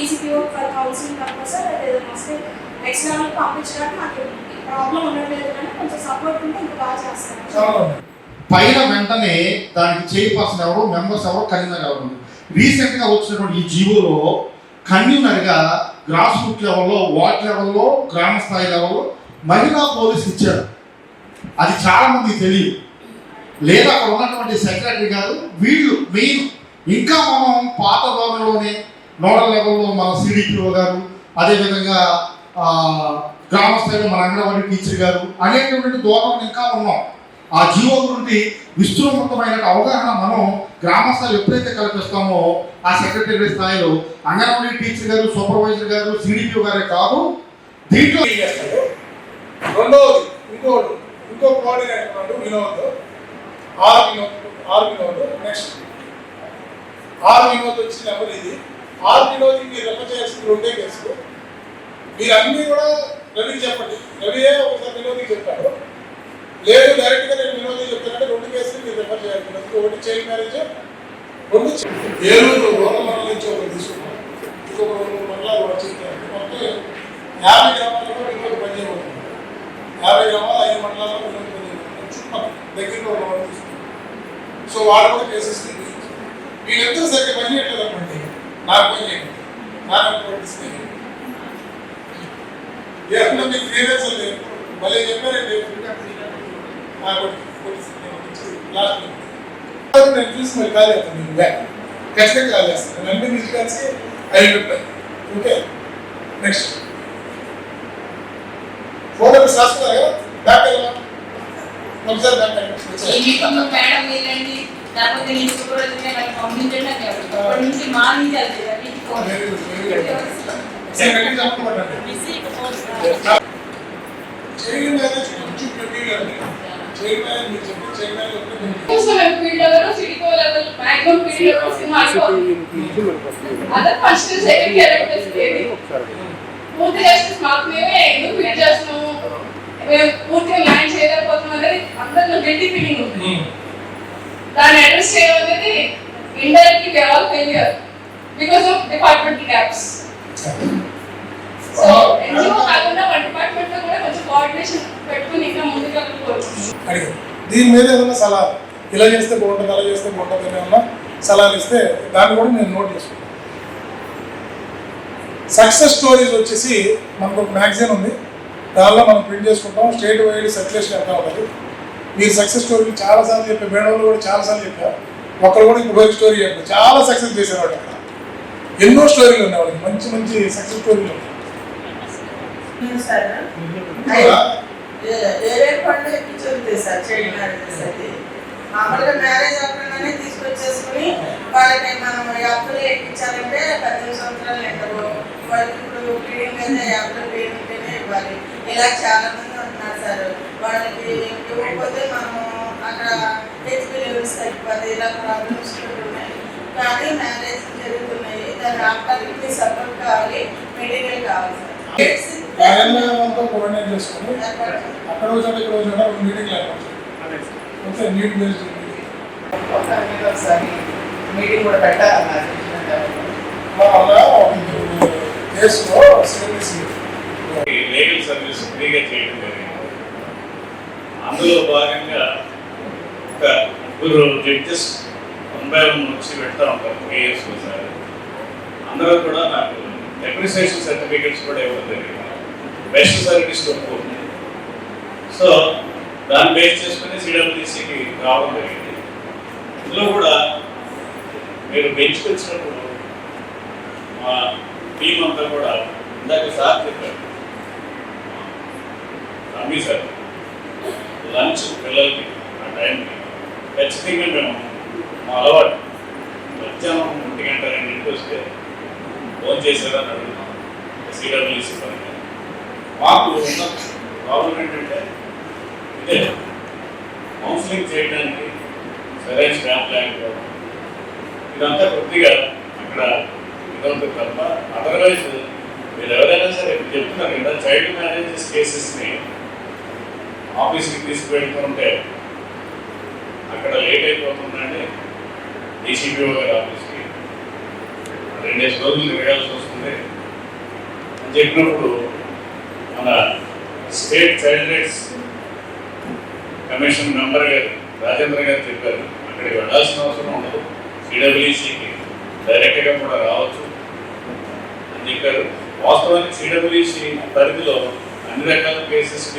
ఈసీపీఓ for counselling purpose ఏదైనా వస్తే next level పంపించడానికి నాకు ప్రాబ్లం ఉండట్లేదు కానీ కొంచెం సపోర్ట్ ఉంటే ఇంకా బాగా చేస్తాను పైన వెంటనే దానికి చైర్పర్సన్ ఎవరు మెంబర్స్ ఎవరు కన్వీనర్ ఎవరు రీసెంట్గా వచ్చినటువంటి ఈ జీవోలో కన్వీనర్గా గ్రాస్ రూట్ లెవెల్లో వార్డ్ లెవెల్లో గ్రామ స్థాయి లెవెల్లో మహిళా పోలీసు ఇచ్చారు. అది చాలా మందికి తెలియదు. లేదా అక్కడ ఉన్నటువంటి సెక్రటరీ గారు వీళ్ళు మెయిన్ ఇంకా మనం పాత ధోరణిలోనే నోడల్ లెవెల్లో మన సిడిపిఓ గారు అదేవిధంగా ఆ, గ్రామ స్థాయిలో మన అంగన్వాడీ టీచర్ గారు అనేటువంటి దూరం ఇంకా ఉన్నాం. ఆ జీవో గురించి విస్తృతమైన అవగాహన మనం గ్రామ స్థాయిలో ఎప్పుడైతే కల్పిస్తామో ఆ సెక్రటరీ స్థాయిలో anganwadi teacher garu supervisor garu CDPO గారే కాదు దీంట్లో రెండవది ఇంకోటి ఇంకో coordinator Vinod R Vinod R Vinod next. R Vinod వచ్చిన నెంబర్ ఇది. ఆర్ వినోద్ మీరు రెఫర్ చేయాల్సింది రెండే కేసులు. మీరు అన్నీ కూడా రవికి చెప్పండి. రవియే ఒకసారి వినోద్కి చెప్పాడు లేదు డైరెక్ట్గా నేను వినోద్ చెప్తానంటే రెండు కేసులు మీరు రెఫర్ చేయాలి. ఒకటి చైల్డ్ మ్యారేజ్ రెండు చే- ఏలూరు రోడ్ల మండలం నుంచి ఒకటి తీసుకున్నాం ఇంకొక రెండు మూడు మండలాలు వచ్చింది మొత్తం యాభై గ్రామాల్లో వినోద్ పనిచేయబడుతుంది యాభై గ్రామాలు ఐదు మండలాల్లో వినోద్ పనిచేయబడుతుంది చుట్టుపక్కల దగ్గరలో ఉన్న వాళ్ళు తీసుకున్నాం సో వాళ్ళు కూడా కేసెస్ వీళ్ళిద్దరూ సరిగ్గా పని చేయట్లేదు అనుకోండి నాకు నాకు పట్టిస్తే ఏమన్నా మీకు క్లియరెన్స్ లేదు మళ్ళీ చెప్పారండి నేను చూసి మరి కాల్ చేస్తాను మీకు బ్యాక్ ఖచ్చితంగా కాల్ చేస్తాను నన్ను మీకు కలిసి ఐదు రూపాయలు ఓకే నెక్స్ట్ ఫోన్ రాసుకున్నారు కదా బ్యాక్ వెళ్ళమా ఒకసారి బ్యాక్ వెళ్ళండి ఎన్నికల్లో మేడం మీరండి లేకపోతే నేను సూపర్వైజర్ నాకు పంపించండి అని చెప్పారు. అప్పటి నుంచి మా నుంచి వెళ్తుంది అది phone. Very good very good ఒకసారి గట్టిగా చెప్పమంటారు చైల్డ్ మ్యారేజ్ కొంచెం పెద్దగా ఉంది చైల్డ్ మ్యారేజ్ మీరు చెప్పిన చైల్డ్ మ్యారేజ్ ఒకటి field level సిడికో level maximum field level cinema other first second characters ఏది పూర్తి చేస్తే మాకు మేమే ఎందుకు ఫిట్ చేస్తున్నాము మేము పూర్తిగా ల్యాండ్ చేయలేకపోతున్నాం అనేది అందరిలో గిల్టీ ఫీలింగ్ ఉంది దాన్ని అడ్రస్ చేయడం అనేది indirectly we all failure because of department gaps so NGO కాకుండా మన డిపార్ట్మెంట్లో కూడా కొంచెం కోఆర్డినేషన్ పెట్టుకుని ఇంకా ముందుకు వెళ్ళకపోవచ్చు దీని మీద ఏదైనా సలహా? ఇలా చేస్తే బాగుంటుంది అలా చేస్తే బాగుంటుంది అని ఏమన్నా సలహాలు ఇస్తే దాన్ని కూడా నేను నోట్ చేసుకుంటాను. సక్సెస్ స్టోరీస్ వచ్చేసి మనకు ఒక మ్యాగజైన్ ఉంది. దానిలో మనం ప్రింట్ చేసుకుంటాం. స్టేట్ వైడ్ సర్క్యులేషన్ ఎంత ఉంటుంది? మీరు సక్సెస్ స్టోరీలు చాలాసార్లు చెప్పారు మేడం కూడా చాలాసార్లు చెప్పారు ఒకరు కూడా ఇంకొక స్టోరీ చెప్పారు చాలా సక్సెస్ చేసేవాడు అక్కడ. ఎన్నో స్టోరీలు ఉన్నాయి వాళ్ళకి. మంచి మంచి సక్సెస్ స్టోరీలు ఉన్నాయి. మామూలుగా మ్యారేజ్ అవ్వకుండానే తీసుకొచ్చేసుకుని వాళ్ళకి మనం ఎక్కించాలంటే పద్దెనిమిది సంవత్సరాలు వాళ్ళకి ఇప్పుడు అయితే ఇవ్వాలి. ఇలా చాలా మంది సార్ వాళ్ళకి ఇవ్వకపోతే మనము అక్కడ హెచ్పి లెవెల్స్ తగ్గిపోతాయి ఇలా ప్రాబ్లమ్స్ ఉన్నాయి. కానీ మ్యారేజ్ జరుగుతున్నాయి. దాన్ని ఆపడానికి మీ సపోర్ట్ కావాలి మెటీరియల్ కావాలి. సార్ కార్యాలయంతో కోఆర్డినేట్ చేసుకొని అక్కడ వచ్చాక ఇక్కడ ఒక మీటింగ్ లేకపోతే ఓకే నీట్ బేస్డ్ ఒక మీద ఒకసారి మీటింగ్ కూడా పెట్టాలన్నారు కేసులో లీగల్ సర్వీస్ ఫ్రీగా చేయడం జరిగింది. అందులో భాగంగా ఒక ముగ్గురు జడ్జెస్ వన్ బై వన్ వచ్చి పెడతా ఉంటారు త్రీ ఇయర్స్ ఒకసారి. అందరూ కూడా నాకు అప్రిసియేషన్ సర్టిఫికేట్స్ కూడా ఇవ్వడం జరిగింది. బెస్ట్ సర్వీస్ ఒప్పుకుంది సో దాన్ని బేస్ చేసుకుని సిడబ్ల్యూసీకి రావడం జరిగింది. ఇందులో కూడా మీరు బెంచ్కి వచ్చినప్పుడు మా టీం అంతా కూడా ఇందాక సార్ చెప్పారు. Rummy sir. లంచ్ పిల్లలకి ఆ టైంకి. ఖచ్చితంగా మేము మా అలవాటు. మధ్యాహ్నం ఒంటి గంట రెండింటికి వస్తే ఫోన్ చేశారని అడుగుతాం సీడబ్ల్యూసీ పరంగా మాకు ఉన్న ప్రాబ్లం ఏంటంటే ఇదే కౌన్సిలింగ్ చేయడానికి సరైన స్టాంప్ లేకపోవడం. ఇదంతా కొద్దిగా అక్కడ ఇదంతా తప్ప అదర్వైజ్ మీరు ఎవరైనా సరే చెప్తున్నారు కదా చైల్డ్ మ్యారేజెస్ కేసెస్ని ఆఫీస్కి తీసుకువెళ్తుంటే అక్కడ లేట్ అయిపోతుందండి డీసీపీఓ గారి ఆఫీస్కి రెండేసి రోజులు తిరగాల్సి వస్తుంది. అని చెప్పినప్పుడు మన state child rights commission member garu Rajendra garu చెప్పారు అక్కడికి వెళ్ళాల్సిన అవసరం ఉండదు. సిడబ్ల్యూసికి డైరెక్ట్గా కూడా రావచ్చు. అని చెప్పారు. వాస్తవానికి సిడబ్ల్యూసి పరిధిలో అన్ని రకాల కేసెస్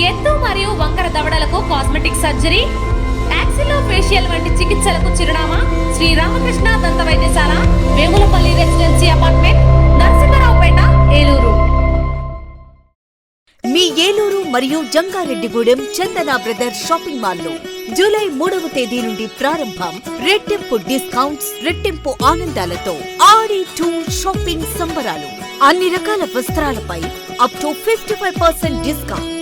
ఎత్తు మరియు వంకర దవడలకు కాస్మెటిక్ సర్జరీ యాక్సిలో ఫేషియల్ వంటి చికిత్సలకు చిరునామా శ్రీ రామకృష్ణ దంత వైద్యశాల వేములపల్లి రెసిడెన్సీ అపార్ట్మెంట్ నరసింహరావుపేట ఏలూరు. మీ ఏలూరు మరియు జంగారెడ్డిగూడెం చందన బ్రదర్స్ షాపింగ్ మాల్లో జూలై మూడవ తేదీ నుండి ప్రారంభం రెట్టింపు డిస్కౌంట్స్ రెట్టింపు ఆనందాలతో ఆడి టూర్ షాపింగ్ సంబరాలు. అన్ని రకాల వస్త్రాలపై up to fifty five percent discount